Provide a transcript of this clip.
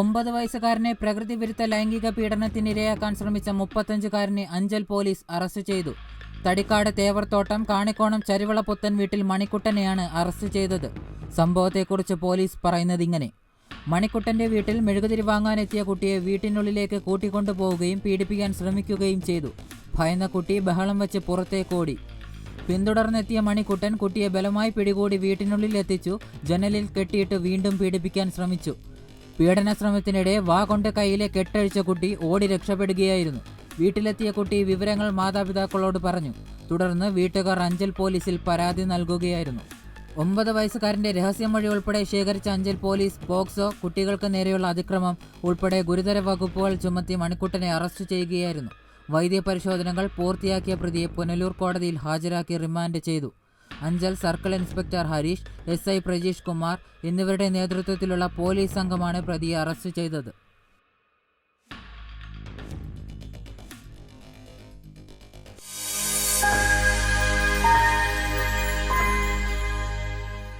ഒമ്പത് വയസ്സുകാരനെ പ്രകൃതി വിരുദ്ധ ലൈംഗിക പീഡനത്തിനിരയാക്കാൻ ശ്രമിച്ച മുപ്പത്തഞ്ചുകാരനെ അഞ്ചൽ പോലീസ് അറസ്റ്റ് ചെയ്തു. തടിക്കാട് തേവർത്തോട്ടം കാണിക്കോണം ചരുവള പുത്തൻ വീട്ടിൽ മണിക്കുട്ടനെയാണ് അറസ്റ്റ് ചെയ്തത്. സംഭവത്തെക്കുറിച്ച് പോലീസ് പറയുന്നത് ഇങ്ങനെ മണിക്കുട്ടന്റെ വീട്ടിൽ മെഴുകുതിരി വാങ്ങാനെത്തിയ കുട്ടിയെ വീട്ടിനുള്ളിലേക്ക് കൂട്ടിക്കൊണ്ടുപോവുകയും പീഡിപ്പിക്കാൻ ശ്രമിക്കുകയും ചെയ്തു. ഭയന്ന കുട്ടി ബഹളം വെച്ച് പുറത്തേക്കോടി പിന്തുടർന്നെത്തിയ മണിക്കുട്ടൻ കുട്ടിയെ ബലമായി പിടികൂടി വീട്ടിനുള്ളിൽ എത്തിച്ചു ജനലിൽ കെട്ടിയിട്ട് വീണ്ടും പീഡിപ്പിക്കാൻ ശ്രമിച്ചു. പീഡന ശ്രമത്തിനിടെ വാ കൊണ്ട് കയ്യിലെ കെട്ടഴിച്ച കുട്ടി ഓടി രക്ഷപ്പെടുകയായിരുന്നു. വീട്ടിലെത്തിയ കുട്ടി വിവരങ്ങൾ മാതാപിതാക്കളോട് പറഞ്ഞു. തുടർന്ന് വീട്ടുകാർ അഞ്ചൽ പോലീസിൽ പരാതി നൽകുകയായിരുന്നു. ഒമ്പത് വയസ്സുകാരന്റെ രഹസ്യമൊഴി ഉൾപ്പെടെ ശേഖരിച്ച അഞ്ചൽ പോലീസ് പോക്സോ കുട്ടികൾക്ക് നേരെയുള്ള അതിക്രമം ഉൾപ്പെടെ ഗുരുതര വകുപ്പുകൾ ചുമത്തി മണിക്കുട്ടനെ അറസ്റ്റ് ചെയ്യുകയായിരുന്നു. വൈദ്യ പരിശോധനകൾ പൂർത്തിയാക്കിയ പ്രതിയെ പുനലൂർ കോടതിയിൽ ഹാജരാക്കി റിമാൻഡ് ചെയ്തു. Anchal circle inspector Harish S I Prajeesh Kumar എന്നിവരുടെ നേതൃത്വത്തിലുള്ള പോലീസ് സംഘമാണ് പ്രതിയെ അറസ്റ്റ് ചെയ്തത്.